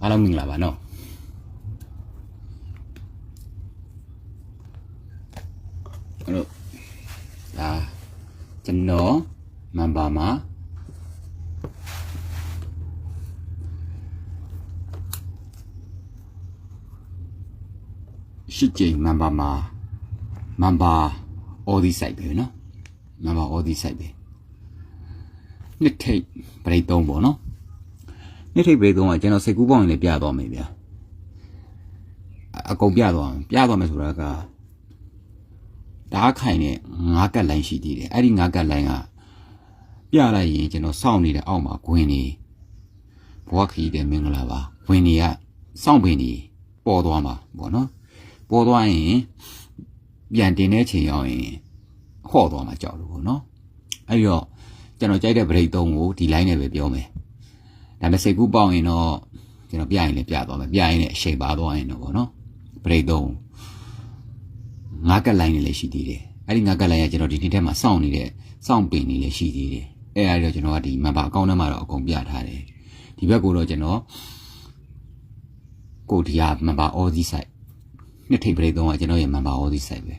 အားလုံးမင်္ဂလာပါနော်အဲ့တော့ဒါကျွန်တော်မန်ပါမှာရှစ်ကြိမ်မန်ပါမှာမန်ပါအော်ဒီဆိုင်ပဲနော်မန်ပါအော်ဒီဆိုင်ပဲနှစ်ထိပ်ပရိတ်သုံးပေါ့နော် နေ့ထိပ်ပေးသုံးကကျွန်တော်စိတ်ကူးပေါင်းရင်လည်းပြသွားမယ်ဗျာအအကုန်ပြသွားမယ်ပြသွားမယ်ဆိုတာကဓာတ်ခိုင်နဲ့ငါးကတ်လိုင်းရှိသေးတယ်အဲ့ဒီငါးကတ်လိုင်းကပြလိုက်ရင်ကျွန်တော်စောင့်နေတဲ့အောက်မှာဂွင်နေဘဝခရီးတဲ့မင်္ဂလာပါဂွင်နေကစောင့်ပင်နေပေါ်သွားမှာပေါ့နော်ပေါ်သွားရင်ပြန်တင်တဲ့ချိန်ရောက်ရင်ဟော့သွားမှာကြောက်လို့ပေါ့နော်အဲ့ဒီတော့ကျွန်တော်ကြိုက်တဲ့ဗရိတ်သုံးကိုဒီ line နဲ့ပဲပြောမယ် ဒါနဲ့စိတ်ကူးပေါက်ရင်တော့ကျွန်တော်ပြရင်လည်းပြသွားမယ်ပြရင်လည်းအချိန်ပါသွားရင်တော့ဗောနော်ဘရိတ်သုံးငါးကက်လိုင်းနဲ့လည်းရှိသေးတယ်အဲ့ဒီငါးကက်လိုင်းကကျွန်တော်ဒီနေ့ထဲမှာစောင့်နေတဲ့စောင့်ပင်နေလည်းရှိသေးတယ်အဲ့ဒါတော့ကျွန်တော်ကဒီမန်ပါအကောင့်ထဲမှာတော့အကုန်ပြထားတယ်ဒီဘက်ကိုတော့ကျွန်တော်ကိုဒီဟာမန်ပါအော်ဒီဆိုင်နှစ်ထိပ်ဘရိတ်သုံးကကျွန်တော်ရဲ့မန်ပါအော်ဒီဆိုင်ပဲ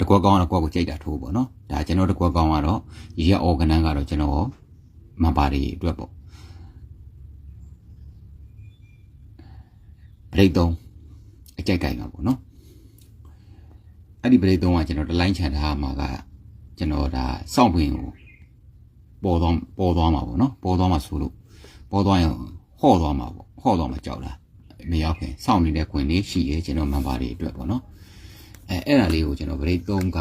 တကွက်ကောင်းကတော့ကိုယ့်ကိုကြိုက်တာထိုးပေါ့နော်ဒါကျွန်တော်တကွက်ကောင်းကတော့ရေရအော်ဂနန်ကတော့ကျွန်တော်မန်ပါတွေအတွက်ပေါ့ ဘရိတ်သုံးအကြိုက်ကြိုက်မှာပေါ့နော်အဲ့ဒီဘရိတ်သုံးကကျွန်တော်တလိုင်းချန်ထားမှာကကျွန်တော်ဒါစောင့်ပင်ကိုပေါ်သွားပေါ်သွားမှာပေါ့နော်ပေါ်သွားမှာဆိုလို့ပေါ်သွားရင်ဟော့သွားမှာပေါ့ဟော့သွားမှာကြောက်လားမရောက်ခင်စောင့်နေတဲ့ခွင်လေးရှိရဲကျွန်တော်မန်ပါတွေအတွက်ပေါ့နော်အဲအဲ့ဒါလေးကိုကျွန်တော်ဘရိတ်သုံးက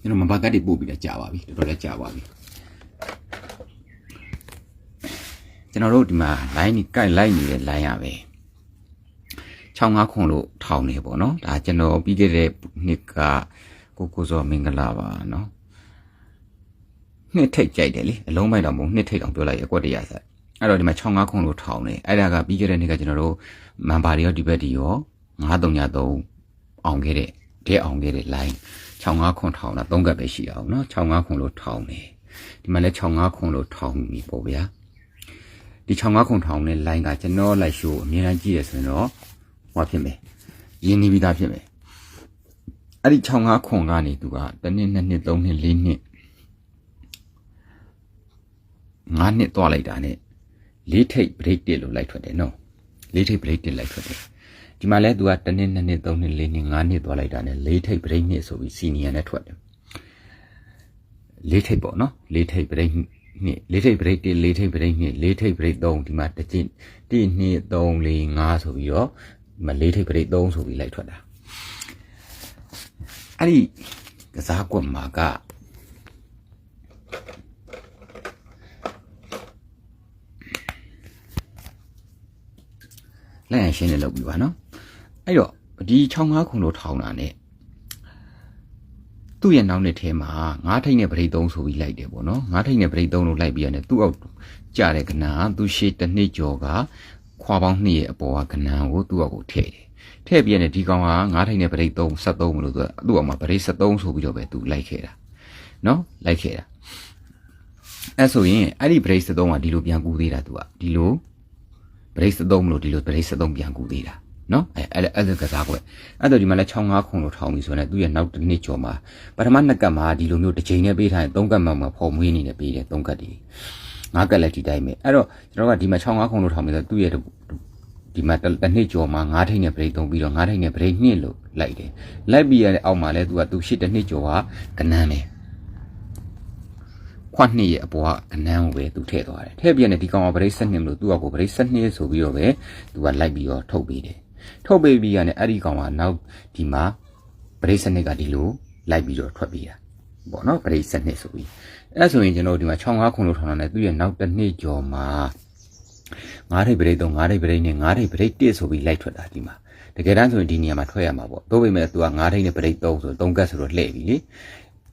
ကျွန်တော်မန်ပါကတ်တွေပို့ပြီးတော့ကြာပါပြီတော်တော်လေးကြာပါပြီ ကျွန်တော်တို့ဒီမှာ line นี่ကြိုက်လိုက်နေတဲ့ line ရပဲ65ခွန်လို့ထောင်နေပေါ့နော်ဒါကျွန်တော်ပြီးခဲ့တဲ့နှစ်ကကိုကိုစောမင်္ဂလာပါနော်နှစ်ထိတ်ကြိုက်တယ်လေအလုံးမိုက်တော့မဟုတ်နှစ်ထိတ်အောင်ပြောလိုက်ရအကွက်တရဆက်အဲ့တော့ဒီမှာ65ခွန်လို့ထောင်နေအဲ့ဒါကပြီးခဲ့တဲ့နှစ်ကကျွန်တော်တို့မန်ပါတွေရောဒီဘက်တွေရော9393အောင်ခဲ့တဲ့တဲ့အောင်ခဲ့တဲ့ line 65ခွန်ထောင်တာ၃ကပ်ပဲရှိအောင်နော်65ခွန်လို့ထောင်နေဒီမှာလည်း65ခွန်လို့ထောင်ပြီပေါ့ဗျာ ဒီ65ခုထောင်နဲ့ line ကကျွန်တော်လိုက်ရှိုးအမြဲတမ်းကြည့်ရဆိုရင်တော့ဟောဖြစ်မယ်ရင်းနှီးပြီးသားဖြစ်မယ်အဲ့ဒီ65ခုကနေသူကတစ်နှစ်နှစ်နှစ်သုံးနှစ်လေးနှစ်ငါးနှစ်သွားလိုက်တာနဲ့လေးထိပ် break တစ်လို့လိုက်ထွက်တယ်နော်လေးထိပ် break တစ်လိုက်ထွက်တယ်ဒီမှာလဲသူကတစ်နှစ်နှစ်နှစ်သုံးနှစ်လေးနှစ်ငါးနှစ်သွားလိုက်တာနဲ့လေးထိပ် break နှစ်ဆိုပြီး senior နဲ့ထွက်တယ်လေးထိပ်ပေါ့နော်လေးထိပ် break နှစ် လေးထိပ် break 1လေးထိပ် break 2လေးထိပ် break 3ဒီမှာတစ်ကျင့်1 2 3 4 5ဆိုပြီးတော့ဒီမှာလေးထိပ် break 3ဆိုပြီးလိုက်ထွက်တာအဲ့ဒီကစားကွက်မှာကလက်ရရှင်းနေလောက်ပြီပါနော်အဲ့တော့ဒီ65ခုလို့ထောင်းတာ ਨੇ သူ့ရဲ့နောက်နှစ်ထဲမှာငါးထိတ်နဲ့ပရိတ်သုံးဆိုပြီးလိုက်တယ်ပေါ့နော်ငါးထိတ်နဲ့ပရိတ်သုံးလို့လိုက်ပြီးရတယ်သူ့အောက်ကြတဲ့ကနာသူ့ရှေ့တစ်နှစ်ကျော်ကခွာပေါင်းနှစ်ရဲ့အပေါ်ကကနာကိုသူ့အောက်ကိုထည့်တယ်ထည့်ပြီးရတယ်ဒီကောင်ကငါးထိတ်နဲ့ပရိတ်သုံး73မလို့သူကသူ့အောက်မှာပရိတ်73ဆိုပြီးတော့ပဲသူလိုက်ခဲ့တာနော်လိုက်ခဲ့တာအဲ့ဆိုရင်အဲ့ဒီပရိတ်73ကဒီလိုပြန်ကူသေးတာသူကဒီလိုပရိတ်73မလို့ဒီလိုပရိတ်73ပြန်ကူသေးတာ နော်အဲအဲ့အဲ့ဒါကစားကွက်အဲ့တော့ဒီမှာလဲ65ခုလို့ထောင်းပြီဆိုရင်သူ့ရဲ့နောက်တစ်နှစ်ကျော်မှာပထမနှစ်ကပ်မှာဒီလိုမျိုးတစ်ချိန်နဲ့ပေးထားရင်သုံးကပ်မှမှဖော်မွေးနေတယ်ပေးတယ်သုံးကပ်တည်းငါးကပ်လည်းဒီတိုင်းပဲအဲ့တော့ကျွန်တော်ကဒီမှာ65ခုလို့ထောင်းပြီဆိုသူ့ရဲ့ဒီမှာတစ်နှစ်ကျော်မှာငါးထိပ်နဲ့ဗရိတ်သုံးပြီးတော့ငါးထိပ်နဲ့ဗရိတ်နှစ်လို့လိုက်တယ်လိုက်ပြီးရတဲ့အောက်မှာလဲသူကသူရှစ်တစ်နှစ်ကျော်ကကနန်းပဲခွတ်နှစ်ရဲ့အပေါ်ကကနန်းကိုပဲသူထည့်သွားတယ်ထည့်ပြီးရတဲ့ဒီကောင်ကဗရိတ်7နှစ်မလို့သူကကိုဗရိတ်7နှစ်ဆိုပြီးတော့ပဲသူကလိုက်ပြီးတော့ထုတ်ပေးတယ် ထုတ်ပေးပြီးရတယ်အဲ့ဒီကောင်ကနောက်ဒီမှာပရိစနစ်ကဒီလိုလိုက်ပြီးတော့ထွက်ပြေးတာပေါ့နော်ပရိစနစ်ဆိုပြီးအဲ့ဆိုရင်ကျွန်တော်ဒီမှာ65ခုလို့ထောင်းတာနဲ့သူ့ရဲ့နောက်တစ်နှစ်ကျော်မှာငါးထိပ်ပရိသုံးငါးထိပ်ပရိနဲ့ငါးထိပ်ပရိတစ်ဆိုပြီးလိုက်ထွက်တာဒီမှာတကယ်တမ်းဆိုရင်ဒီနေရာမှာထွက်ရမှာပေါ့သို့ပေမဲ့သူကငါးထိပ်နဲ့ပရိသုံးဆို3ကတ်ဆိုတော့လှည့်ပြီလေ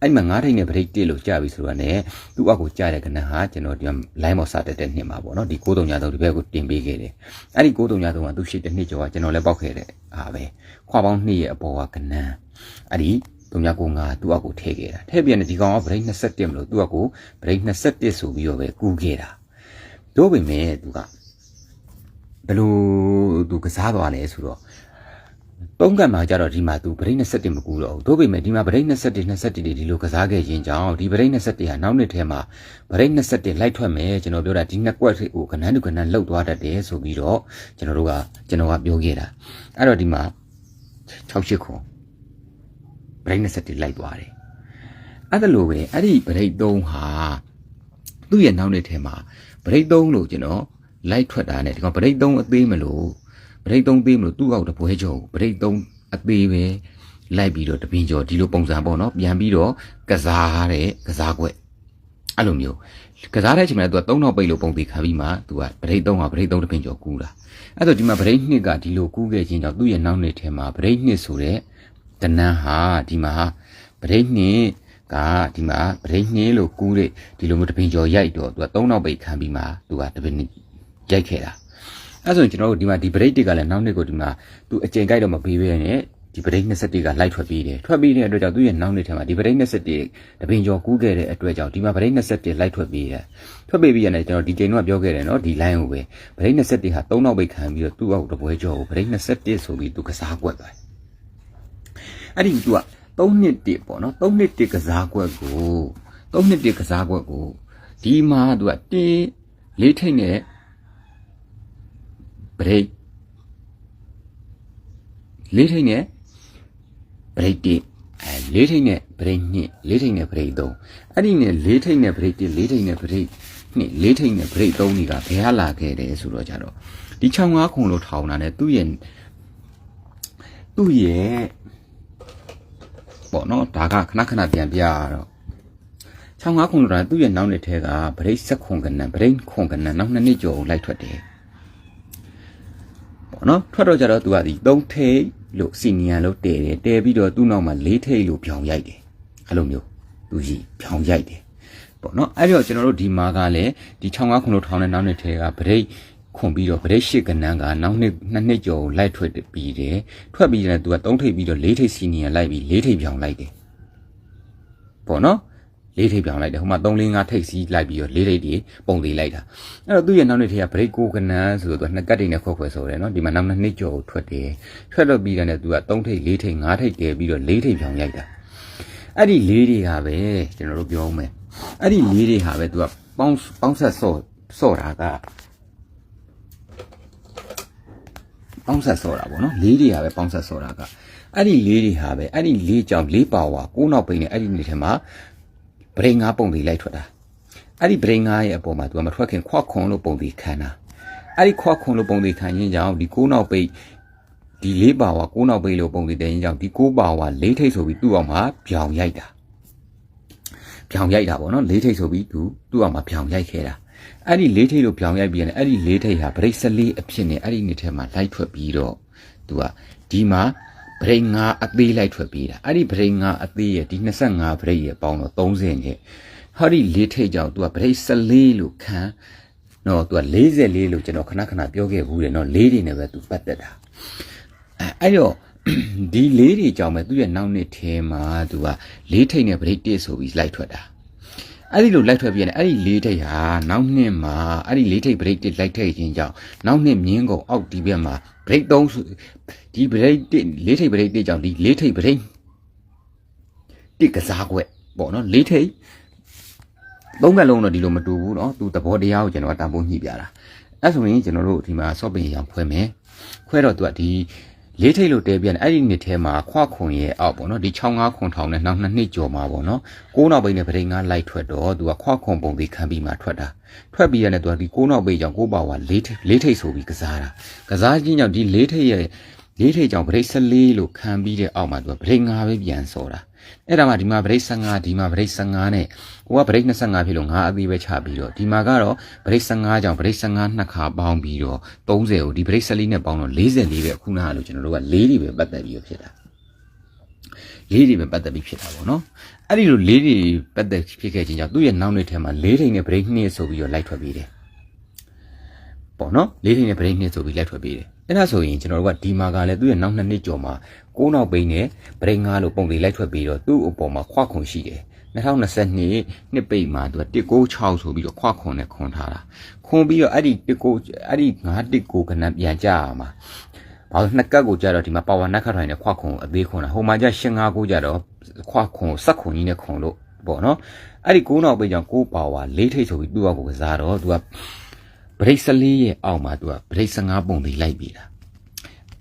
အဲ့မှာငါးထိပ်နဲ့ပရိတစ်လို့ကြာပြီဆိုတော့ ਨੇ သူ့အောက်ကိုကြာတဲ့ကနဟာကျွန်တော်ဒီမှာ line ပေါ်စတက်တဲ့နှစ်မှာပေါ့နော်ဒီ9333ဒီဘက်ကိုတင်ပေးခဲ့တယ်အဲ့ဒီ9333ကသူရှိတဲ့နှစ်ကျော်ကကျွန်တော်လည်းပောက်ခဲ့တယ်ဟာပဲခွာပေါင်းနှစ်ရဲ့အပေါ်ကကနန်းအဲ့ဒီ3995သူ့အောက်ကိုထည့်ခဲ့တာထည့်ပြန်ဒီကောင်က break 21မလို့သူ့အောက်ကို break 21ဆိုပြီးတော့ပဲကူးခဲ့တာတို့ပေမဲ့သူကဘယ်လိုသူကစားသွားလဲဆိုတော့ သုံးကတ်မှာကြတော့ဒီမှာသူဗရိတ်27မကူတော့ဘူးတို့ပေမဲ့ဒီမှာဗရိတ်27 27တွေဒီလိုကစားခဲ့ရင်ကြောင့်ဒီဗရိတ်27ဟာနောက်နှစ်ထဲမှာဗရိတ်27လိုက်ထွက်မယ်ကျွန်တော်ပြောတာဒီနှစ်ကွက်ကိုကနန်းတူကနန်းလှုပ်သွားတတ်တယ်ဆိုပြီးတော့ကျွန်တော်တို့ကကျွန်တော်ကပြောခဲ့တာအဲ့တော့ဒီမှာ68ခွန်ဗရိတ်27လိုက်သွားတယ်အဲ့ဒါလိုပဲအဲ့ဒီဗရိတ်3ဟာသူ့ရဲ့နောက်နှစ်ထဲမှာဗရိတ်3လို့ကျွန်တော်လိုက်ထွက်တာနဲ့ဒီကောင်ဗရိတ်3အသေးမလို့ ဗရိတ်3သေးမလို့သူ့အောက်တပွဲကျော်ဗရိတ်3အသေးပဲလိုက်ပြီးတော့တပင်ကျော်ဒီလိုပုံစံပေါ့နော်ပြန်ပြီးတော့ကစားတဲ့ကစားကွက်အဲ့လိုမျိုးကစားတဲ့အချိန်မှာ तू က3နောက်ပိတ်လို့ပုံသေးခံပြီးမှ तू ကဗရိတ်3ကဗရိတ်3တပင်ကျော်ကူးတာအဲ့တော့ဒီမှာဗရိတ်2ကဒီလိုကူးခဲ့ခြင်းကြောင့်သူ့ရဲ့နောက်နှစ်ထဲမှာဗရိတ်2ဆိုတဲ့တနန်းဟာဒီမှာဗရိတ်2ကဒီမှာဗရိတ်နှင်းလို့ကူးတဲ့ဒီလိုမျိုးတပင်ကျော်ရိုက်တော့သူက3နောက်ပိတ်ခံပြီးမှသူကတပင်ရိုက်ခဲ့တာ အဲဆိုရင်ကျွန်တော်တို့ဒီမှာဒီ break တွေကလည်းနောက်နှစ်ကိုဒီမှာသူအကျင်ကြိုက်တော့မပေးဘဲနဲ့ဒီ break 21ကလိုက်ထွက်ပြီးတယ်ထွက်ပြီးတဲ့အတွက်ကြောင့်သူရဲ့နောက်နှစ်ထဲမှာဒီ break 21တပင်ကျော်ကူးခဲ့တဲ့အတွက်ကြောင့်ဒီမှာ break 21လိုက်ထွက်ပြီးတယ်ထွက်ပြီးပြီးရတယ်ကျွန်တော်ဒီချိန်တော့ပြောခဲ့တယ်နော်ဒီ line ကိုပဲ break 21ဟာ3နောက်ပိတ်ခံပြီးတော့သူ့အောက်တပွဲကျော်ကို break 21ဆိုပြီးသူကစားကွက်သွားတယ်အဲ့ဒီသူက3နှစ်တပေါ့နော်3နှစ်တကစားကွက်ကို3နှစ်တကစားကွက်ကိုဒီမှာသူကတင်းလေးထိတ်နဲ့ break လေးထိတ်နဲ့ break 1အဲလေးထိတ်နဲ့ break 2လေးထိတ်နဲ့ break 3အဲ့ဒီနဲ့လေးထိတ်နဲ့ break 1လေးထိတ်နဲ့ break 2လေးထိတ်နဲ့ break 3တွေကဘယ်ဟာလာခဲ့တယ်ဆိုတော့ကြတော့ဒီ65ခုလို့ထောင်တာ ਨੇ သူ့ရဲ့သူ့ရဲ့ပေါ့နော်ဒါကခဏခဏပြန်ပြရတော့65ခုလို့တာသူ့ရဲ့နောက်နှစ်ထဲက break 7ခုကနန် break ခုကနန်နောက်နှစ်နှစ်ကျော်လိုက်ထွက်တယ် ပေါ့နော်ထွက်တော့ကြတော့သူကဒီ3ထိပ်လို့စီနီယံလို့တဲတယ်တဲပြီးတော့သူ့နောက်မှာ4ထိပ်လို့ပြောင်ရိုက်တယ်အဲ့လိုမျိုးသူကြီးပြောင်ရိုက်တယ်ပေါ့နော်အဲ့တော့ကျွန်တော်တို့ဒီမှာကလည်းဒီ65ခုလို့ထောင်းတဲ့နောက်နှစ်ထဲက break ခွန်ပြီးတော့ဗရိတ်ရှိကနန်းကနောက်နှစ်နှစ်နှစ်ကျော်လိုက်ထွက်ပြီးတယ်ထွက်ပြီးတယ်သူကသုံးထိပ်ပြီးတော့လေးထိပ်စီနီယံလိုက်ပြီးလေးထိပ်ပြောင်းလိုက်တယ်ပေါ့နော် လေးထိပ်ပြောင်းလိုက်တယ်ဟိုမှာ3 4 5ထိပ်စီးလိုက်ပြီးတော့လေးထိပ်ဒီပုံသေးလိုက်တာအဲ့တော့သူ့ရဲ့နောက်နှစ်ထိပ်ကဗရိတ်ကိုကနန်းဆိုတော့သူကနှစ်ကတ်တိနဲ့ခွက်ခွက်ဆိုတယ်နော်ဒီမှာနောက်နှစ်နှစ်ကျော်ကိုထွက်တယ်ထွက်တော့ပြီးတယ်သူက3ထိပ်4ထိပ်5ထိပ်တည်ပြီးတော့လေးထိပ်ပြောင်းရိုက်တာအဲ့ဒီလေးတွေကပဲကျွန်တော်တို့ပြောအောင်မယ်အဲ့ဒီလေးတွေဟာပဲသူကပေါင်းပေါင်းဆက်ဆော့ဆော့တာကပေါင်းဆက်ဆော့တာပေါ့နော်လေးတွေကပဲပေါင်းဆက်ဆော့တာကအဲ့ဒီလေးတွေဟာပဲအဲ့ဒီလေးကြောင့်လေးပါဝါကိုးနောက်ပိန်နဲ့အဲ့ဒီနေထဲမှာ ဗရိန်ငါပုံသေးလိုက်ထွက်တာအဲ့ဒီဗရိန်ငါရဲ့အပေါ်မှာသူကမထွက်ခင်ခွခွန်လို့ပုံသေးခံတာအဲ့ဒီခွခွန်လို့ပုံသေးခံရင်းကြောင့်ဒီကိုးနောက်ပိန်ဒီလေးပါဝါကိုးနောက်ပိန်လို့ပုံသေးတဲ့ရင်းကြောင့်ဒီကိုးပါဝါလေးထိတ်ဆိုပြီးသူ့အောင်မှာပြောင်ရိုက်တာပြောင်ရိုက်တာပေါ့နော်လေးထိတ်ဆိုပြီးသူသူ့အောင်မှာပြောင်ရိုက်ခဲ့တာအဲ့ဒီလေးထိတ်လို့ပြောင်ရိုက်ပြီးရင်အဲ့ဒီလေးထိတ်ဟာဗရိတ်စလေးအဖြစ်နဲ့အဲ့ဒီနေထဲမှာလိုက်ထွက်ပြီးတော့သူကဒီမှာ ဗရိတ်ငါအသေးလိုက်ထွက်ပြီးတာအဲ့ဒီဗရိတ်ငါအသေးရဲ့ဒီ25ဗရိတ်ရဲ့ပေါင်းတော့30နဲ့ဟောဒီလေးထိတ်ကြောင့်သူကဗရိတ်14လို့ခံနော်သူက44လို့ကျွန်တော်ခဏခဏပြောခဲ့ဘူးတယ်နော်လေးတွေနဲ့ပဲသူပတ်သက်တာအဲအဲ့တော့ဒီလေးတွေကြောင့်ပဲသူ့ရဲ့နောက်နှစ်ထဲမှာသူကလေးထိတ်နဲ့ဗရိတ်1ဆိုပြီးလိုက်ထွက်တာ အဲ့ဒီလိုလိုက်ထွက်ပြရတယ်အဲ့ဒီလေးထိပ်ဟာနောက်နှစ်မှာအဲ့ဒီလေးထိပ် break တစ်လိုက်ထိပ်ခြင်းကြောင့်နောက်နှစ်မြင်းကုန်အောက်ဒီဘက်မှာ break 3ဒီ break တစ်လေးထိပ် break တစ်ကြောင့်ဒီလေးထိပ် break တစ်ကစားကွက်ပေါ့နော်လေးထိပ်သုံးကလုံးတော့ဒီလိုမတူဘူးเนาะသူသဘောတရားကိုကျွန်တော်တန်ဖိုးညှိပြတာအဲ့ဆိုရင်ကျွန်တော်တို့ဒီမှာ shopping ရောင်ဖွဲမယ်ခွဲတော့သူကဒီ လေးထိတ်လို့တဲပြန်အဲ့ဒီနှစ်ထဲမှာခွခွန်ရဲ့အောက်ပေါ့နော်ဒီ65ခွန်ထောင်နဲ့နောက်နှစ်နှစ်ကျော်မှာပေါ့နော်ကိုးနောက်ပိတ်နဲ့ဗရိန်ငါလိုက်ထွက်တော့သူကခွခွန်ပုံသေးခံပြီးမှထွက်တာထွက်ပြီးရတဲ့သူကဒီကိုးနောက်ပိတ်ကြောင့်ကိုးပါဝါလေးထိတ်လေးထိတ်ဆိုပြီးကစားတာကစားခြင်းကြောင့်ဒီလေးထိတ်ရဲ့ လေးထိတ်ကြောင့်ဗရိတ်14လို့ခံပြီးတဲ့အောက်မှာသူကဗရိတ်5ပဲပြန်စော်တာအဲ့ဒါမှဒီမှာဗရိတ်15ဒီမှာဗရိတ်15နဲ့ကိုကဗရိတ်25ဖြစ်လို့5အသေးပဲချပြီးတော့ဒီမှာကတော့ဗရိတ်15ကြောင့်ဗရိတ်15နှစ်ခါပေါင်းပြီးတော့30ကိုဒီဗရိတ်14နဲ့ပေါင်းတော့44ပဲအခုနကလို့ကျွန်တော်တို့က4တွေပဲပတ်သက်ပြီးဖြစ်တာလေးတွေပဲပတ်သက်ပြီးဖြစ်တာပေါ့နော်အဲ့ဒီလိုလေးတွေပတ်သက်ဖြစ်ခဲ့ခြင်းကြောင့်သူ့ရဲ့နောက်နှစ်ထဲမှာလေးထိန်နဲ့ဗရိတ်နှစ်ဆိုပြီးတော့လိုက်ထွက်ပြီးတယ်ပေါ့နော်လေးထိန်နဲ့ဗရိတ်နှစ်ဆိုပြီးလိုက်ထွက်ပြီးတယ် အဲ့ဒါဆိုရင်ကျွန်တော်တို့ကဒီမှာကလည်းသူ့ရဲ့နောက်နှစ်နှစ်ကျော်မှာကိုးနောက်ပိန်းနဲ့ဗရိတ်ငါလို့ပုံလေးလိုက်ထွက်ပြီးတော့သူ့အပေါ်မှာခွခွန်ရှိတယ်2022နှစ်ပိတ်မှာသူက196ဆိုပြီးတော့ခွခွန်နဲ့ခွန်ထားတာခွန်ပြီးတော့အဲ့ဒီ19အဲ့ဒီ919ကနန်းပြန်ကြရမှာဘာလို့နှစ်ကတ်ကိုကြတော့ဒီမှာပါဝါနက်ခတ်ထိုင်နဲ့ခွခွန်အသေးခွန်တာဟိုမှာကျ859ကြတော့ခွခွန်စက်ခွန်ကြီးနဲ့ခွန်လို့ပေါ့နော်အဲ့ဒီ9နောက်ပိတ်ကြောင့်6ပါဝါ၄ထိပ်ဆိုပြီးသူ့အကိုကစားတော့သူက ဗရိတ်14ရဲ့အောက်မှာသူကဗရိတ်15ပုံသေးလိုက်ပြီလား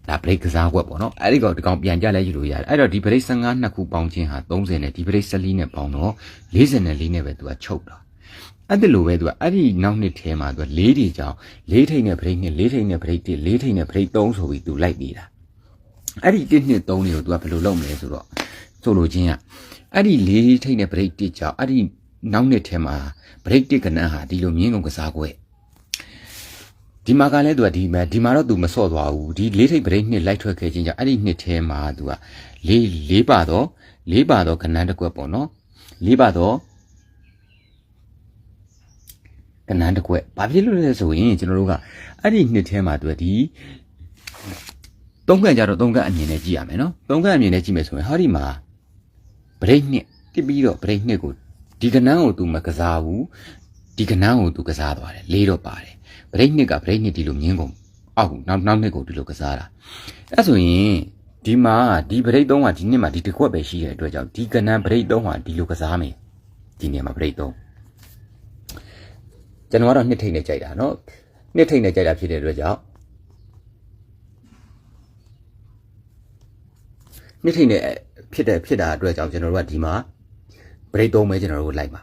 ဒါ break ကစားကွက်ပေါ့နော်အဲ့ဒီကောင်ဒီကောင်ပြန်ကြလဲယူလို့ရတယ်အဲ့တော့ဒီ break 15နှစ်ခုပေါင်းခြင်းဟာ30နဲ့ဒီ break 14နဲ့ပေါင်းတော့44နဲ့ပဲသူကချုပ်တာအဲ့ဒီလိုပဲသူကအဲ့ဒီနောက်နှစ်ထဲမှာသူက၄တွေကြောင်း၄ထိပ်နဲ့ break နဲ့၄ထိပ်နဲ့ break 1၄ထိပ်နဲ့ break 3ဆိုပြီးသူလိုက်ပြီးတာအဲ့ဒီ1နှစ်3တွေကိုသူကဘယ်လိုလုပ်မလဲဆိုတော့ဆိုလိုချင်းကအဲ့ဒီ၄ထိပ်နဲ့ break 1ကြောင်းအဲ့ဒီနောက်နှစ်ထဲမှာ break 1ကနန်းဟာဒီလိုမြင်းကုန်ကစားကွက် ဒီမှာကလည်းသူကဒီမှာဒီမှာတော့သူမစော့သွားဘူးဒီလေးထိပ်ပရိတ်နှစ်လိုက်ထွက်ခဲ့ခြင်းကြောင့်အဲ့ဒီနှစ်ထဲမှာသူကလေးလေးပါတော့လေးပါတော့ခဏတစ်ကွက်ပေါ့နော်လေးပါတော့ကနန်းတစ်ကွက်ဘာဖြစ်လို့လဲဆိုရင်ကျွန်တော်တို့ကအဲ့ဒီနှစ်ထဲမှာသူကဒီသုံးခန့်ကြတော့သုံးခန့်အမြင်နဲ့ကြည့်ရမယ်နော်သုံးခန့်အမြင်နဲ့ကြည့်မယ်ဆိုရင်ဟာဒီမှာပရိတ်နှစ်တစ်ပြီးတော့ပရိတ်နှစ်ကိုဒီကနန်းကိုသူမကစားဘူးဒီကနန်းကိုသူကစားသွားတယ်လေးတော့ပါတယ် ဗရိတ်နှစ်ကဗရိတ်နှစ်ဒီလိုမြင်းကုန်အောက်နောက်နောက်နှစ်ကိုဒီလိုကစားတာအဲ့ဆိုရင်ဒီမှာဒီဗရိတ်သုံးကဒီနှစ်မှာဒီတစ်ခွက်ပဲရှိတဲ့အတွက်ကြောင့်ဒီကနန်းဗရိတ်သုံးကဒီလိုကစားမယ်ဒီနေရာမှာဗရိတ်သုံးကျွန်တော်ကတော့နှစ်ထိတ်နဲ့ကြိုက်တာเนาะနှစ်ထိတ်နဲ့ကြိုက်တာဖြစ်တဲ့အတွက်ကြောင့်နှစ်ထိတ်နဲ့ဖြစ်တဲ့ဖြစ်တာအတွက်ကြောင့်ကျွန်တော်တို့ကဒီမှာဗရိတ်သုံးပဲကျွန်တော်တို့လိုက်ပါ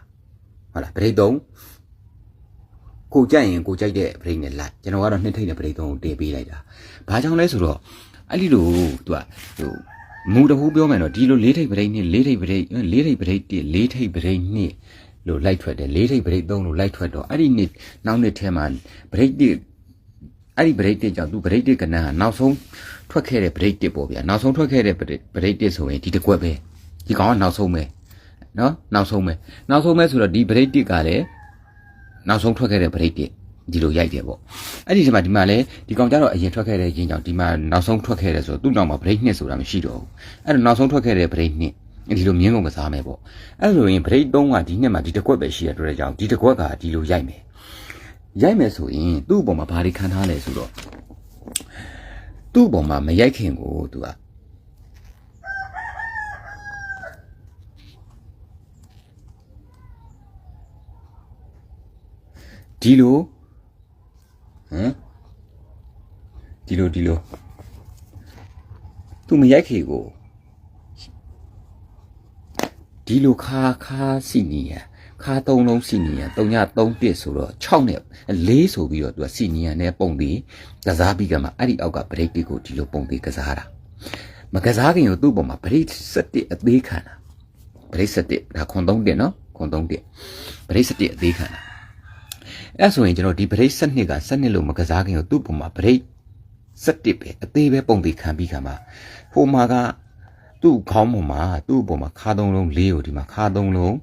ဟုတ်လားဗရိတ်သုံး ကိုကြိုက်ရင်ကိုကြိုက်တဲ့ပရိတ်နဲ့လိုက်ကျွန်တော်ကတော့နှစ်ထိပ်နဲ့ပရိတ်သုံးကိုတည်ပေးလိုက်တာဘာကြောင့်လဲဆိုတော့အဲ့ဒီလိုသူကဟိုမူတဟူးပြောမယ်တော့ဒီလိုလေးထိပ်ပရိတ်နဲ့လေးထိပ်ပရိတ်လေးထိပ်ပရိတ်တစ်လေးထိပ်ပရိတ်နှစ်လို့လိုက်ထွက်တယ်လေးထိပ်ပရိတ်သုံးလို့လိုက်ထွက်တော့အဲ့ဒီနှစ်နောက်နှစ်ထဲမှာပရိတ်တစ်အဲ့ဒီပရိတ်တစ်ကြောင့်သူပရိတ်တစ်ကနန်းဟာနောက်ဆုံးထွက်ခဲ့တဲ့ပရိတ်တစ်ပေါ့ဗျာနောက်ဆုံးထွက်ခဲ့တဲ့ပရိတ်တစ်ဆိုရင်ဒီတစ်ကွက်ပဲဒီကောင်ကနောက်ဆုံးပဲနော်နောက်ဆုံးပဲနောက်ဆုံးပဲဆိုတော့ဒီပရိတ်တစ်ကလည်း နောက်ဆုံးထွက်ခဲ့တဲ့ break တွေဒီလိုရိုက်တယ်ပေါ့အဲ့ဒီချိန်မှာဒီမှာလဲဒီကောင်ကြတော့အရင်ထွက်ခဲ့တဲ့ရင်းကြောင့်ဒီမှာနောက်ဆုံးထွက်ခဲ့တယ်ဆိုတော့သူ့နောက်မှာ break နှစ်ဆိုတာမရှိတော့ဘူးအဲ့တော့နောက်ဆုံးထွက်ခဲ့တဲ့ break နှစ်ဒီလိုမြင်းကုန်ကစားမယ်ပေါ့အဲ့လိုရင် break 3ကဒီနှစ်မှာဒီတစ်ကွက်ပဲရှိရတဲ့ကြောင့်ဒီတစ်ကွက်ကဒီလိုရိုက်မယ်ရိုက်မယ်ဆိုရင်သူ့အပေါ်မှာဘာတွေခံထားလဲဆိုတော့သူ့အပေါ်မှာမရိုက်ခင်ကိုသူက ဒီလိုဟမ်ဒီလိုဒီလိုသူမရိုက်ခေကိုဒီလိုခါခါစီနီယာခါသုံးလုံးစီနီယာ3ည3တစ်ဆိုတော့6နဲ့4ဆိုပြီးတော့သူကစီနီယာနဲ့ပုံပြီးကစားပြီးကမှအဲ့ဒီအောက်က break တွေကိုဒီလိုပုံပြီးကစားတာမကစားခင်ကိုသူ့ပေါ်မှာ break 7အသေးခံတာ break 7ဒါခွန်3တစ်နော်ခွန်3တစ် break 7အသေးခံတာ အဲ့ဆိုရင်ကျွန်တော်ဒီ break 7နှစ်က7နှစ်လို့မကစားခင်ကိုသူ့ပုံမှာ break 7ပဲအသေးပဲပုံသေးခံပြီးခံပါဟိုမှာကသူ့ခေါင်းပေါ်မှာသူ့ပုံမှာခါသုံးလုံး၄ကိုဒီမှာခါသုံးလုံး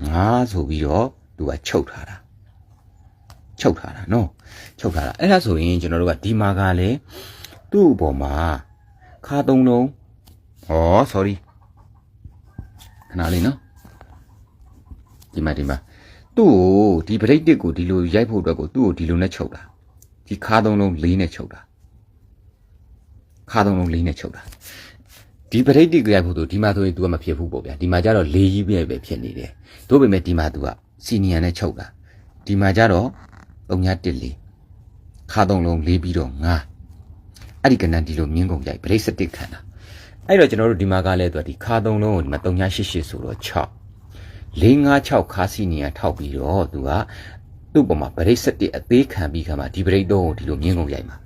5ဆိုပြီးတော့သူကချုပ်ထားတာချုပ်ထားတာနော်ချုပ်ထားတာအဲ့ဒါဆိုရင်ကျွန်တော်တို့ကဒီမှာကလည်းသူ့ပုံမှာခါသုံးလုံးဩ sorry ခဏလေးနော်ဒီမှာဒီမှာ သူ့ကိုဒီ break တစ်ကိုဒီလိုရိုက်ဖို့အတွက်ကိုသူ့ကိုဒီလိုနဲ့ချုပ်တာဒီခါသုံးလုံးလေးနဲ့ချုပ်တာခါသုံးလုံးလေးနဲ့ချုပ်တာဒီ break တစ်ကိုရိုက်ဖို့သူဒီမှာဆိုရင် तू ကမဖြစ်ဘူးပေါ့ဗျာဒီမှာကျတော့လေးကြီးပဲပဲဖြစ်နေတယ်တို့ပေမဲ့ဒီမှာ तू ကစီနီယံနဲ့ချုပ်တာဒီမှာကျတော့314ခါသုံးလုံးလေးပြီးတော့9အဲ့ဒီကနန်ဒီလိုမြင်းကုန်ရိုက် break 7ခံတာအဲ့တော့ကျွန်တော်တို့ဒီမှာကလည်းသူကဒီခါသုံးလုံးကိုဒီမှာ388ဆိုတော့6 656ခါစီနီယာထောက်ပြီးတော့သူကသူ့ပေါ်မှာဗရိတ်ဆက်တစ်အသေးခံပြီးခါမှာဒီဗရိတ်တော့ဒီလိုမြင်းကုန်ရိုက်မှာ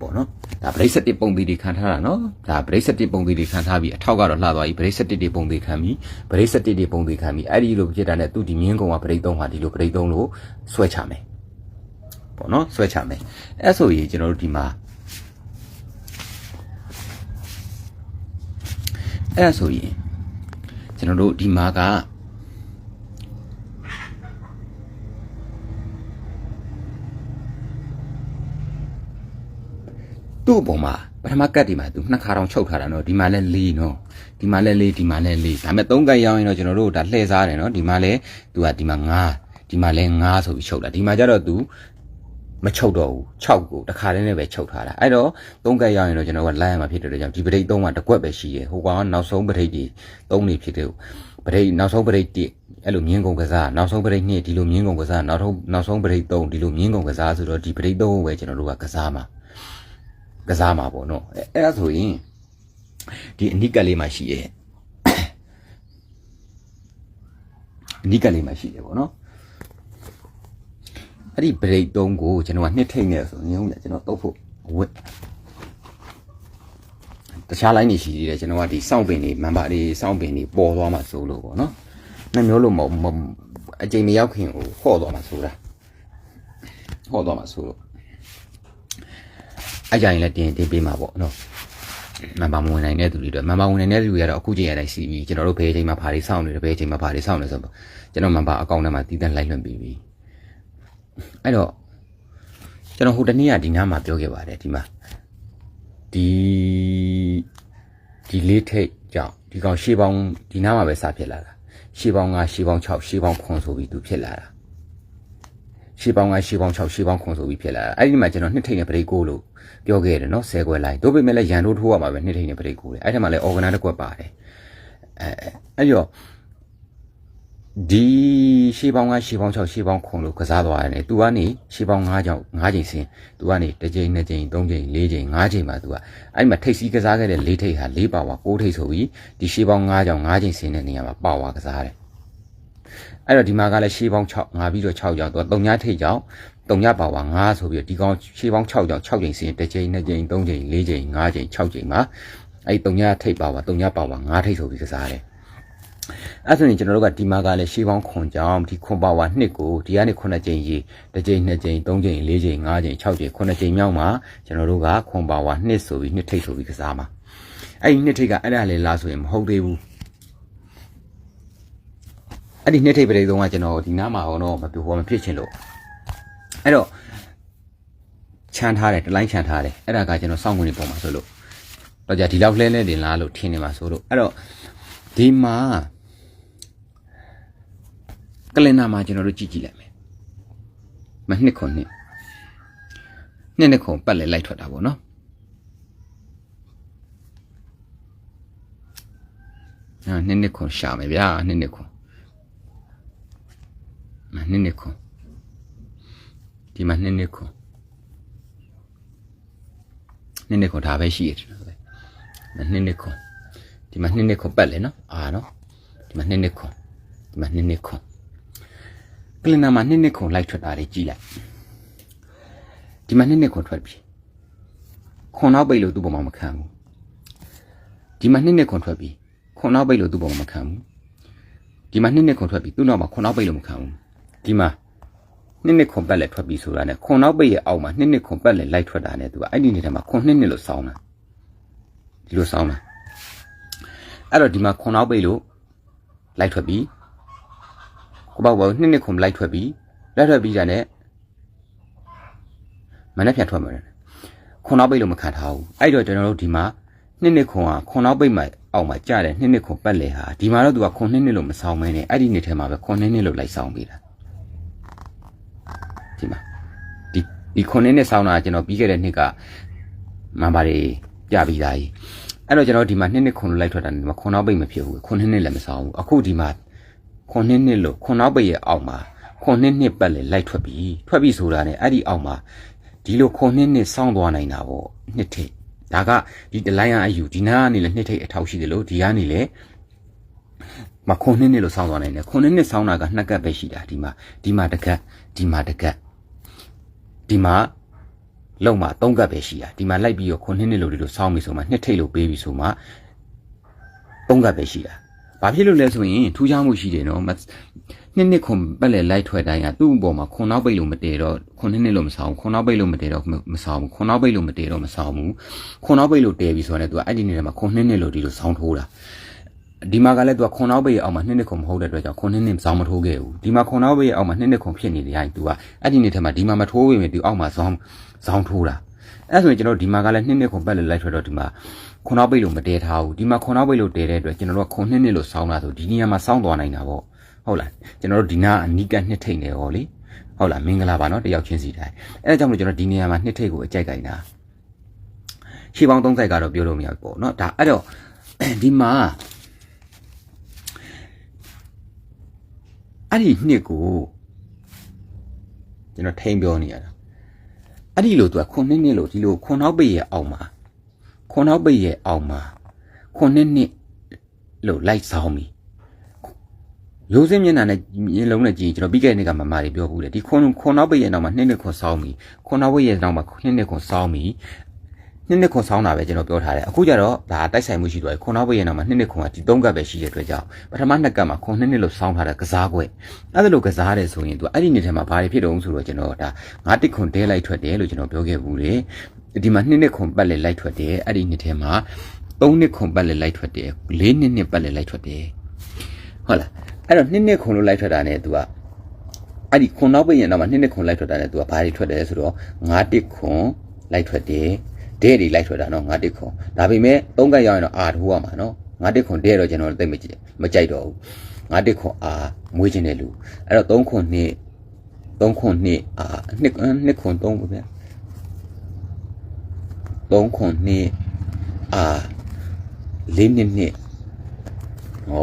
ပေါ့နော်ဒါဗရိတ်ဆက်တစ်ပုံသီးတွေခံထားတာနော်ဒါဗရိတ်ဆက်တစ်ပုံသီးတွေခံထားပြီးအထောက်ကတော့လှသွားပြီဗရိတ်ဆက်တစ်တွေပုံသီးခံပြီးဗရိတ်ဆက်တစ်တွေပုံသီးခံပြီးအဲ့ဒီလိုဖြစ်တာနဲ့သူဒီမြင်းကုန်ကဗရိတ်သုံးဟာဒီလိုဗရိတ်သုံးလို့ဆွဲချမယ်ပေါ့နော်ဆွဲချမယ်အဲ့ဆိုရင်ကျွန်တော်တို့ဒီမှာအဲ့ဆိုရင် ကျွန်တော်တို့ဒီမှာကသူ့အပေါ်မှာပထမကတ်ဒီမှာသူနှစ်ခါတောင်ချုပ်ထားတာနော်ဒီမှာလဲလေးနော်ဒီမှာလဲလေးဒီမှာလဲလေးဒါပေမဲ့သုံးကတ်ရောက်ရင်တော့ကျွန်တော်တို့ဒါလှည့်စားတယ်နော်ဒီမှာလဲသူကဒီမှာ9ဒီမှာလဲ9ဆိုပြီးချုပ်တာဒီမှာကျတော့သူ မချုပ်တော့ဘူး6ကိုတခါတည်းနဲ့ပဲချုပ်ထားတာအဲ့တော့သုံးကတ်ရောက်ရင်တော့ကျွန်တော်ကလိုက်ရမှာဖြစ်တဲ့အတွက်ကြောင့်ဒီပရိတ်သုံးကတစ်ကွက်ပဲရှိတယ်ဟိုကောင်ကနောက်ဆုံးပရိတ်ဒီသုံးနေဖြစ်တယ်ပရိတ်နောက်ဆုံးပရိတ်1အဲ့လိုမြင်းကုန်ကစားနောက်ဆုံးပရိတ်2ဒီလိုမြင်းကုန်ကစားနောက်ဆုံးနောက်ဆုံးပရိတ်3ဒီလိုမြင်းကုန်ကစားဆိုတော့ဒီပရိတ်3ကိုပဲကျွန်တော်တို့ကကစားမှာကစားမှာပေါ့နော်အဲ့အဲ့ဒါဆိုရင်ဒီအနိကလေးမှာရှိရဲ့အနိကလေးမှာရှိတယ်ပေါ့နော် အဲ့ဒီ break 3ကိုကျွန်တော်ကနှစ်ထိတ်နေဆိုညုံးတယ်ကျွန်တော်တုတ်ဖို့အဝတ်တခြား line နေရှိသေးတယ်ကျွန်တော်ကဒီစောင့်ပင်တွေမန်ပါတွေစောင့်ပင်တွေပေါ်သွားမှဆိုလို့ပေါ့နော်နှစ်မျိုးလို့မဟုတ်မဟုတ်အချိန်မရောက်ခင်ကိုဟော့သွားမှဆိုတာဟော့သွားမှဆိုလို့အကြိုင်လည်းတင်တင်ပေးမှာပေါ့နော်မန်ပါမဝင်နိုင်တဲ့သူတွေတော့မန်ပါဝင်နိုင်တဲ့သူတွေကတော့အခုချိန်ရတိုင်းစီပြီးကျွန်တော်တို့ဘယ်အချိန်မှာဖာတွေစောင့်နေတယ်ဘယ်အချိန်မှာဖာတွေစောင့်နေဆိုတော့ကျွန်တော်မန်ပါအကောင့်ထဲမှာတည်တံ့လိုက်လွှင့်ပြီးပြီ အဲ့တော့ကျွန်တော်ဟိုတနေ့ကဒီနားမှာပြောခဲ့ပါတယ်ဒီမှာဒီဒီလေးထိတ်ကြောင့်ဒီကောင်ရှေးပေါင်းဒီနားမှာပဲစဖြစ်လာတာရှေးပေါင်း9ရှေးပေါင်း6ရှေးပေါင်း9ဆိုပြီးသူဖြစ်လာတာရှေးပေါင်း9ရှေးပေါင်း6ရှေးပေါင်း9ဆိုပြီးဖြစ်လာတာအဲ့ဒီမှာကျွန်တော်နှစ်ထိတ်နဲ့ပရိတ်ကိုလို့ပြောခဲ့တယ်နော်ဆဲခွဲလိုက်တို့ပေမဲ့လည်းရန်တို့ထိုးရမှာပဲနှစ်ထိတ်နဲ့ပရိတ်ကိုလေအဲ့ထက်မှလည်း organ တစ်ကွက်ပါတယ်အဲအဲ့တော့ ဒီရှေးပေါင်းကရှေးပေါင်း6ရှေးပေါင်း9လို့ကစားသွားရတယ်။သူကနေရှေးပေါင်း9ကြောင့်9ချိန်ဆင်းသူကနေတစ်ချိန်နှစ်ချိန်သုံးချိန်လေးချိန်9ချိန်မှာသူကအဲ့မှာထိပ်စီးကစားခဲ့တဲ့လေးထိပ်ဟာလေးပါဝါ6ထိပ်ဆိုပြီးဒီရှေးပေါင်း9ကြောင့်9ချိန်ဆင်းတဲ့နေရာမှာပါဝါကစားရတယ်။အဲ့တော့ဒီမှာကလည်းရှေးပေါင်း6 9ပြီးတော့6ကြောင့်သူက3ညထိပ်ကြောင့်3ညပါဝါ9ဆိုပြီးတော့ဒီကောင်ရှေးပေါင်း6ကြောင့်6ချိန်ဆင်းတစ်ချိန်နှစ်ချိန်သုံးချိန်လေးချိန်9ချိန်6ချိန်မှာအဲ့3ညထိပ်ပါဝါ3ညပါဝါ9ထိပ်ဆိုပြီးကစားရတယ်။ အဲ့ဆိုရင်ကျွန်တော်တို့ကဒီမှာကလည်းရှေးပေါင်းခွန်ကြောင်းဒီခွန်ပါဝါနှစ်ကိုဒီကနေ9ကြိမ်ရေးတစ်ကြိမ်နှစ်ကြိမ်သုံးကြိမ်လေးကြိမ်ငါးကြိမ်6ကြိမ်9ကြိမ်မြောက်မှာကျွန်တော်တို့ကခွန်ပါဝါနှစ်ဆိုပြီးနှစ်ထိပ်ဆိုပြီးကစားမှာအဲ့ဒီနှစ်ထိပ်ကအဲ့ဒါလေလားဆိုရင်မဟုတ်သေးဘူးအဲ့ဒီနှစ်ထိပ်ပရိသုံးကကျွန်တော်ဒီနားမှာဟောတော့မပြောမဖြစ်ချင်လို့အဲ့တော့ခြံထားတယ်တလိုင်းခြံထားတယ်အဲ့ဒါကကျွန်တော်စောင့်ဝင်နေပုံမှာဆိုလို့တော့じゃဒီလောက်လဲလဲတင်လားလို့ထင်နေမှာဆိုလို့အဲ့တော့ဒီမှာ ကလင်နာမှာကျွန်တော်တို့ကြည့်ကြည့်လိုက်မယ်မနှစ်ခုနှစ်နှစ်နှစ်ခုပတ်လဲလိုက်ထွက်တာပေါ့နော်အာနှစ်နှစ်ခုရှာမယ်ဗျာနှစ်နှစ်ခုမနှစ်နှစ်ခုဒီမှာနှစ်နှစ်ခုနှစ်နှစ်ခုဒါပဲရှိရတယ်မနှစ်နှစ်ခုဒီမှာနှစ်နှစ်ခုပတ်လဲနော်အာနော်ဒီမှာနှစ်နှစ်ခုဒီမှာနှစ်နှစ်ခု ကလင်နာမှာနှစ်နှစ်ခုလိုက်ထွက်တာတွေကြည့်လိုက်ဒီမှာနှစ်နှစ်ခုထွက်ပြီခွန်နောက်ပိတ်လို့သူ့ပေါ်မှာမခံဘူးဒီမှာနှစ်နှစ်ခုထွက်ပြီခွန်နောက်ပိတ်လို့သူ့ပေါ်မှာမခံဘူးဒီမှာနှစ်နှစ်ခုထွက်ပြီသူ့နောက်မှာခွန်နောက်ပိတ်လို့မခံဘူးဒီမှာနှစ်နှစ်ခွန်ပတ်လက်ထွက်ပြီဆိုတာနဲ့ခွန်နောက်ပိတ်ရဲ့အောက်မှာနှစ်နှစ်ခွန်ပတ်လက်လိုက်ထွက်တာနဲ့သူကအဲ့ဒီနေထဲမှာခွန်နှစ်နှစ်လို့စောင်းတာဒီလိုစောင်းတာအဲ့တော့ဒီမှာခွန်နောက်ပိတ်လို့လိုက်ထွက်ပြီ ကိုပေါ့ဘောနှစ်နှစ်ခွန်လိုက်ထွက်ပြီလိုက်ထွက်ပြီးကြတဲ့မနေ့ပြန်ထွက်မှာခွန်နောက်ပိတ်လို့မခံထားဘူးအဲ့တော့ကျွန်တော်တို့ဒီမှာနှစ်နှစ်ခွန်ကခွန်နောက်ပိတ်မှာအောက်မှာကြတဲ့နှစ်နှစ်ခွန်ပတ်လေဟာဒီမှာတော့သူကခွန်နှစ်နှစ်လို့မဆောင်မဲနဲ့အဲ့ဒီနှစ်ထဲမှာပဲခွန်နှစ်နှစ်လို့လိုက်ဆောင်ပေးတာဒီမှာဒီဒီခွန်နှစ်နှစ်ဆောင်တာကျွန်တော်ပြီးခဲ့တဲ့နှစ်ကမန်ပါတွေပြပြီးသားကြီးအဲ့တော့ကျွန်တော်ဒီမှာနှစ်နှစ်ခွန်လိုက်ထွက်တာဒီမှာခွန်နောက်ပိတ်မဖြစ်ဘူးခွန်နှစ်နှစ်လည်းမဆောင်ဘူးအခုဒီမှာ ခွန်နှစ်နှစ်လို့ခွန်နောက်ပိတ်ရဲ့အောက်မှာခွန်နှစ်နှစ်ပတ်လေလိုက်ထွက်ပြီထွက်ပြီဆိုတာနဲ့အဲ့ဒီအောက်မှာဒီလိုခွန်နှစ်နှစ်စောင်းသွားနိုင်တာပေါ့နှစ်ထိပ်ဒါကဒီတလိုင်းအယူဒီနာကနေလည်းနှစ်ထိပ်အထောက်ရှိတယ်လို့ဒီကနေလည်းမခွန်နှစ်နှစ်လို့စောင်းသွားနိုင်တယ်ခွန်နှစ်နှစ်စောင်းတာကနှစ်ကပ်ပဲရှိတာဒီမှာဒီမှာတစ်ကပ်ဒီမှာတစ်ကပ်ဒီမှာလုံမှာ၃ကပ်ပဲရှိတာဒီမှာလိုက်ပြီးတော့ခွန်နှစ်နှစ်လို့ဒီလိုစောင်းပြီဆိုမှနှစ်ထိပ်လို့ပေးပြီဆိုမှ၃ကပ်ပဲရှိတာ ဘာဖြစ်လို့လဲဆိုရင်ထူးခြားမှုရှိတယ်နော်နှစ်နှစ်ခွန်ပက်လေလိုက်ထွက်တိုင်းကသူ့အပေါ်မှာခွန်နောက်ပိတ်လို့မတည်တော့ခွန်နှစ်နှစ်လို့မဆောင်ခွန်နောက်ပိတ်လို့မတည်တော့မဆောင်ဘူးခွန်နောက်ပိတ်လို့မတည်တော့မဆောင်ဘူးခွန်နောက်ပိတ်လို့တည်ပြီဆိုတော့သူကအဲ့ဒီနေရာမှာခွန်နှစ်နှစ်လို့ဒီလိုဆောင်းထိုးတာဒီမှာကလည်းသူကခွန်နောက်ပိတ်ရဲ့အောက်မှာနှစ်နှစ်ခွန်မဟုတ်တဲ့အတွက်ကြောင့်ခွန်နှစ်နှစ်ဆောင်းမထိုးခဲ့ဘူးဒီမှာခွန်နောက်ပိတ်ရဲ့အောက်မှာနှစ်နှစ်ခွန်ဖြစ်နေတဲ့အရင်သူကအဲ့ဒီနေထဲမှာဒီမှာမထိုးဝင်ပြီသူအောက်မှာဆောင်းဆောင်းထိုးတာ အဲ့ဒါဆိုရင်ကျွန်တော်ဒီမှာကလည်းနှစ်နှစ်ခွန်ပတ်လေလိုက်ထွက်တော့ဒီမှာခွန်နောက်ပိတ်လို့မတဲထားဘူးဒီမှာခွန်နောက်ပိတ်လို့တဲတဲ့အတွက်ကျွန်တော်တို့ကခွန်နှစ်နှစ်လို့စောင်းတာဆိုဒီနေရာမှာစောင်းသွားနိုင်တာပေါ့ဟုတ်လားကျွန်တော်တို့ဒီနာအနီးကနှစ်ထိတ်နေရောလေဟုတ်လားမင်္ဂလာပါနော်တယောက်ချင်းစီတိုင်းအဲ့ဒါကြောင့်မလို့ကျွန်တော်ဒီနေရာမှာနှစ်ထိတ်ကိုအကြိုက်ကြိုက်တာရှေးပေါင်း30ကတော့ပြောလို့မရဘူးပေါ့နော်ဒါအဲ့တော့ဒီမှာအဲ့ဒီနှစ်ကိုကျွန်တော်ထိန်ပြောနေရတာ အဲ့ဒီလိုသူကခုနှစ်နှစ်လို့ဒီလိုခွန်နောက်ပိတ်ရဲ့အောက်မှာခွန်နောက်ပိတ်ရဲ့အောက်မှာခုနှစ်နှစ်လို့လိုက်ဆောင်ပြီရိုးစင်းမျက်နှာနဲ့မျက်လုံးနဲ့ကြည့်ရင်ကျွန်တော်ပြီးခဲ့တဲ့နေ့ကမမတွေပြောဘူးလေဒီခွန်ခွန်နောက်ပိတ်ရဲ့နောက်မှာနှစ်နှစ်ခွန်ဆောင်ပြီခွန်နောက်ပိတ်ရဲ့နောက်မှာနှစ်နှစ်ခွန်ဆောင်ပြီ နှစ်နှစ်ခွန်ဆောင်တာပဲကျွန်တော်ပြောထားတယ်အခုကျတော့ဒါတိုက်ဆိုင်မှုရှိတော့ခွန်နောက်ပိတ်ရဲ့နောက်မှာနှစ်နှစ်ခွန်ကဒီသုံးကပ်ပဲရှိတဲ့အတွက်ကြောင့်ပထမနှစ်ကပ်မှာခွန်နှစ်နှစ်လို့ဆောင်ထားတဲ့ကစားကွက်အဲ့ဒါလိုကစားတယ်ဆိုရင်သူအဲ့ဒီနှစ်ထဲမှာဘာတွေဖြစ်တုံးဆိုတော့ကျွန်တော်ဒါငါတစ်ခွန်တဲလိုက်ထွက်တယ်လို့ကျွန်တော်ပြောခဲ့ဘူးလေဒီမှာနှစ်နှစ်ခွန်ပတ်လေလိုက်ထွက်တယ်အဲ့ဒီနှစ်ထဲမှာသုံးနှစ်ခွန်ပတ်လေလိုက်ထွက်တယ်လေးနှစ်နှစ်ပတ်လေလိုက်ထွက်တယ်ဟုတ်လားအဲ့တော့နှစ်နှစ်ခွန်လို့လိုက်ထွက်တာ ਨੇ तू ကအဲ့ဒီခွန်နောက်ပိတ်ရင်တော့မှနှစ်နှစ်ခွန်လိုက်ထွက်တာ ਨੇ तू ကဘာတွေထွက်တယ်ဆိုတော့ငါတစ်ခွန်လိုက်ထွက်တယ် ဒဲတွေလိုက်ထွက်တာနော်ငါတစ်ခွန်ဒါပေမဲ့သုံးကပ်ရောက်ရင်တော့အာထိုးရမှာနော်ငါတစ်ခွန်ဒဲတော့ကျွန်တော်သိမကြည့်မကြိုက်တော့ဘူးငါတစ်ခွန်အာမွေးခြင်းတဲ့လူအဲ့တော့သုံးခွန်နှစ်သုံးခွန်နှစ်အာနှစ်နှစ်ခွန်သုံးပါဗျာသုံးခွန်နှစ်အာလေးနှစ်နှစ်ဩ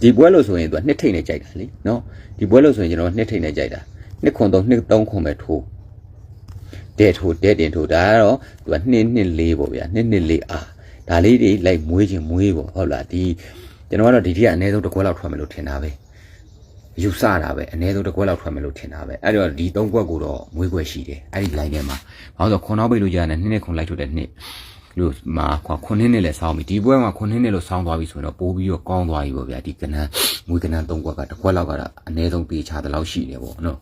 ဒီပွဲလို့ဆိုရင်သူကနှစ်ထိတ်နဲ့ကြိုက်တာလीနော်ဒီပွဲလို့ဆိုရင်ကျွန်တော်နှစ်ထိတ်နဲ့ကြိုက်တာနှစ်ခွန်သုံးနှစ်သုံးခွန်ပဲထိုး တဲ့ထိုးတဲ့တင်ထိုးဒါကတော့သူကနှစ်နှစ်လေးပေါ့ဗျာနှစ်နှစ်လေးအာဒါလေးတွေလိုက်မွေးခြင်းမွေးပေါ့ဟုတ်လားဒီကျွန်တော်ကတော့ဒီထက်အနည်းဆုံးတစ်ခွက်လောက်ထွက်မယ်လို့ထင်တာပဲယူဆတာပဲအနည်းဆုံးတစ်ခွက်လောက်ထွက်မယ်လို့ထင်တာပဲအဲ့တော့ဒီသုံးခွက်ကိုတော့မွေးခွက်ရှိတယ်အဲ့ဒီ line ထဲမှာဘာလို့လဲဆိုခွန်နောက်ပိတ်လို့ကြာတယ်နှစ်နှစ်ခွန်လိုက်ထုတ်တဲ့နှစ်လို့မှာခွခွနှစ်နှစ်လည်းစောင်းပြီဒီပွဲမှာခွနှစ်နှစ်လို့စောင်းသွားပြီဆိုရင်တော့ပိုးပြီးတော့ကောင်းသွားပြီပေါ့ဗျာဒီကနန်းမွေးကနန်းသုံးခွက်ကတစ်ခွက်လောက်ကတော့အနည်းဆုံးပေးချတဲ့လောက်ရှိတယ်ပေါ့နော်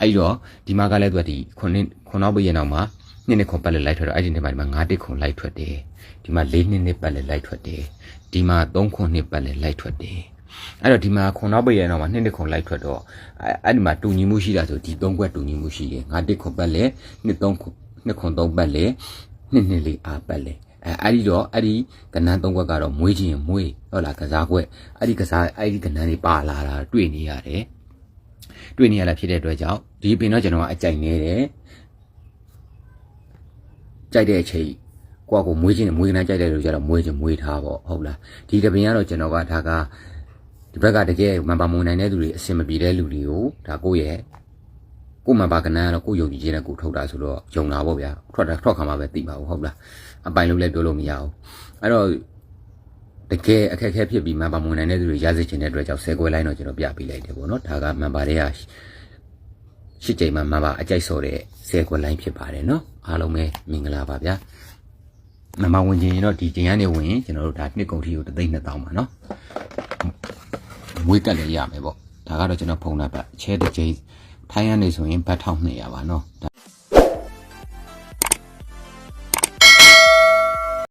အဲ့တော့ဒီမှာကလည်းသူကဒီခုနှစ်ခုနောက်ပိရဲ့နောက်မှာနှစ်နှစ်ခွန်ပတ်လက်လိုက်ထွက်တော့အဲ့ဒီနေ့မှာဒီမှာ9တစ်ခွန်လိုက်ထွက်တယ်ဒီမှာ4နှစ်နှစ်ပတ်လက်လိုက်ထွက်တယ်ဒီမှာ3ခွန်နှစ်ပတ်လက်လိုက်ထွက်တယ်အဲ့တော့ဒီမှာခွန်နောက်ပိရဲ့နောက်မှာနှစ်နှစ်ခွန်လိုက်ထွက်တော့အဲ့အဲ့ဒီမှာတူညီမှုရှိတာဆိုဒီ3ခွက်တူညီမှုရှိတယ်9တစ်ခွန်ပတ်လက်နှစ်3ခွန်နှစ်ခွန်3ပတ်လက်နှစ်နှစ်လေးအားပတ်လက်အဲအဲ့ဒီတော့အဲ့ဒီကနန်းသုံးခွက်ကတော့မွေးခြင်းမွေးဟုတ်လားကစားခွက်အဲ့ဒီကစားအဲ့ဒီကနန်းတွေပါလာတာတွေ့နေရတယ် တွေ့နေရတာဖြစ်တဲ့အတွက်ကြောင့်ဒီပင်တော့ကျွန်တော်ကအကြိုက်နေတယ်ကြိုက်တဲ့အချိန်ကိုယ့်ကိုမွေးခြင်းမွေးကနကြိုက်တဲ့လူကြတော့မွေးခြင်းမွေးထားပေါ့ဟုတ်လားဒီတပင်ကတော့ကျွန်တော်ကဒါကဒီဘက်ကတကယ်မန်ပါမုံနိုင်တဲ့လူတွေအဆင်မပြေတဲ့လူတွေကိုဒါကိုယ့်ရဲ့ကိုယ်မန်ပါကနန်းကတော့ကိုယ့်ယုံကြည်ခြင်းနဲ့ကိုယ်ထုတ်တာဆိုတော့ယုံတာပေါ့ဗျာထွက်တာထွက်ခါမှပဲသိပါဘူးဟုတ်လားအပိုင်လုံးလည်းပြောလို့မရဘူးအဲ့တော့ တကယ်အခက်အခဲဖြစ်ပြီးမန်ပါမုံနိုင်တဲ့သူတွေရစေချင်တဲ့အတွက်ကြောင့်ဆဲကွဲလိုင်းတော့ကျွန်တော်ပြပေးလိုက်တယ်ပေါ့နော်ဒါကမန်ပါတွေကရှစ်ကြိမ်မှမန်ပါအကြိုက်စော်တဲ့ဆဲကွဲလိုင်းဖြစ်ပါတယ်နော်အားလုံးပဲမင်္ဂလာပါဗျာမန်ပါဝင်ခြင်းရင်တော့ဒီကျင်ရနေဝင်ရင်ကျွန်တော်တို့ဒါနှစ်ကုန်ထီကိုတစ်သိန်း2000ပါနော်မွေးကတ်လည်းရမယ်ပေါ့ဒါကတော့ကျွန်တော်ဖုန်းနံပါတ်ချဲတစ်ကြိမ်ထိုင်းရနေဆိုရင်ဘတ်1200ပါနော်ဒါ